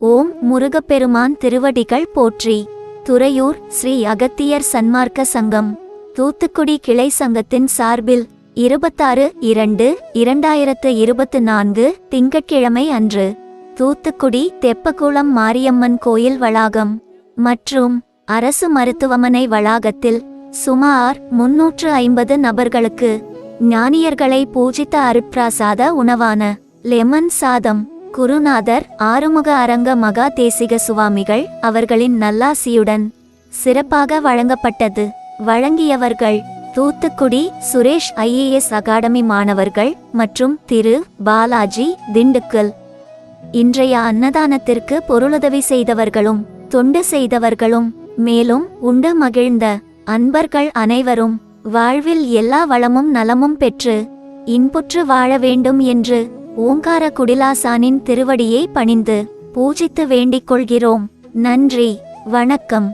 ஓம் முருகப்பெருமான் திருவடிகள் போற்றி. துறையூர் ஸ்ரீ அகத்தியர் சன்மார்க்க சங்கம். தூத்துக்குடி கிளை சங்கத்தின் சார்பில் இருபத்தாறு இரண்டு இரண்டாயிரத்து இருபத்து நான்கு திங்கட்கிழமை அன்று தூத்துக்குடி தெப்பகுளம் மாரியம்மன் கோயில் வளாகம் மற்றும் அரசு மருத்துவமனை வளாகத்தில் சுமார் முன்னூற்று ஐம்பது நபர்களுக்கு ஞானியர்களை பூஜித்த அருட்பிராசாத உணவான லெமன் சாதம் குருநாதர் ஆறுமுக அரங்க மகா தேசிக சுவாமிகள் அவர்களின் நல்லாசியுடன் சிறப்பாக வழங்கப்பட்டது. வழங்கியவர்கள் தூத்துக்குடி சுரேஷ் ஐஏஎஸ் அகாடமி மாணவர்கள் மற்றும் திரு பாலாஜி திண்டுக்கல். இன்றைய அன்னதானத்திற்கு பொருளுதவி செய்தவர்களும் தொண்டு செய்தவர்களும் மேலும் உண்டு மகிழ்ந்த அன்பர்கள் அனைவரும் வாழ்வில் எல்லா வளமும் நலமும் பெற்று இன்புற்று வாழ வேண்டும் என்று ஓங்கார குடிலாசானின் திருவடியை பணிந்து பூஜித்து வேண்டிக் கொள்கிறோம். நன்றி. வணக்கம்.